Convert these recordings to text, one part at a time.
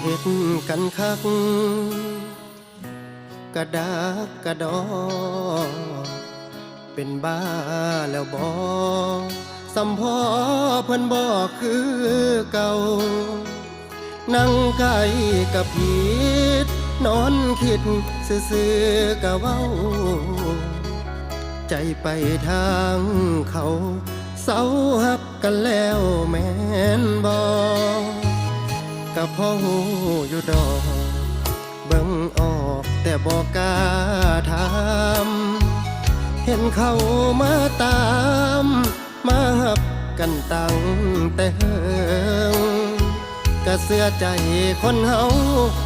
เฮ็ดกันคัก กระดากกระดอ เป็นบ้าแล้วบอสัมพอเพิ่นบอกคือเก่า นั่งไกลกับผีดนอนคิดซื่อๆกะเว้า ใจไปทางเขาเศร้าหักกันแล้วแม่นบอ กะพ่อหูอยู่ดอกเบิ่งออกแต่บอกกล้าถามเห็นเขามาตาม มาหับกันตั้งแต่เฮงกะเสื้อใจคนเฮา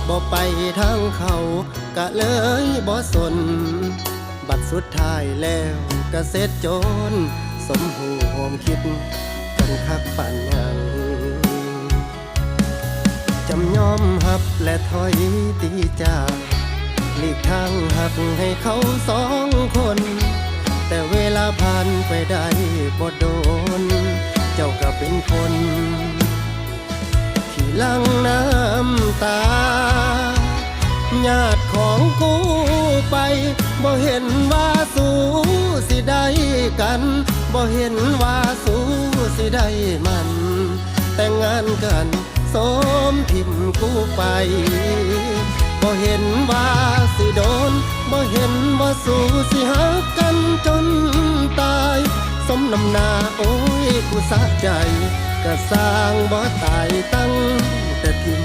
บ่ไปทางเขากะเลยบ่สน บัดสุดท้ายแล้วกะเสร็จจน สมหูโฮมคิดกันคักปันยัง จำยอมหับและถอยตีจากหลีกทางหักให้เขาสองคน แต่เวลาผ่านไปได้บ่โดน เจ้าก็เป็นคน ที่ลังน้ำตา ญาติของกูไปบ่เห็นว่าสู้สิได้กันบ่เห็นว่าสู้สิได้มัน แต่งงานกันสมทิ กูไป บ่เห็นว่าสิโดน บ่เห็นว่าสู้สิหักกันจนตาย สมน้ำหน้าโอ้ยกูสะใจ กะสร้างบ่ตายตั้งแต่ทิม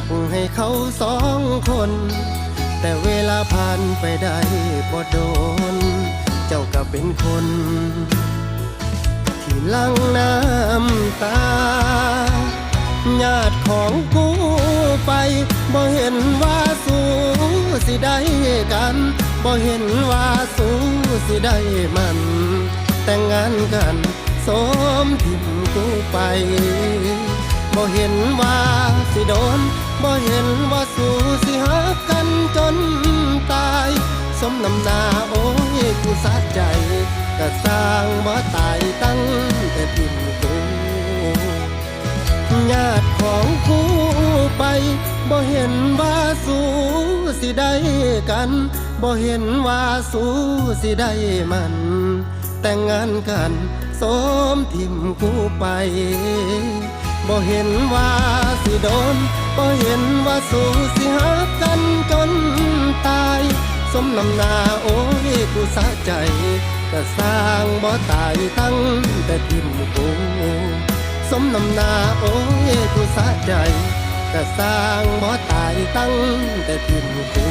ากให้เขาสองคน แต่เวลาผ่านไปได้บ่โดน เจ้าก็เป็นคน ที่ลังน้ำตา ญาติของกูไปบ่เห็นว่าสู้สิได้กันบ่เห็นว่าสู้สิได้มัน แต่งงานกันสมทิมกูไปบ่เห็นว่าสิโดน บ่เห็นว่าสู้สิหักกันจนตาย สมนำนาโอ้ยกูสะใจก็สร้างบ่ตายตั้งแต่ทิมกูญาติของกูไปบ่เห็นว่าสู้สิได้กันบ่เห็นว่าสู้สิได้มัน แต่งงานกันสมทิมกูไปบ่เห็นว่าสิโดน บ่เห็นว่าสู้สิหักกันจนตาย สมนำหน้าโอ้ยกูสะใจก็สร้างบ่ตายตั้งแต่ทิมกูสมนำหน้าโอ้ยกูสะใจก็สร้างบ่ตายตั้งแต่ทิมกู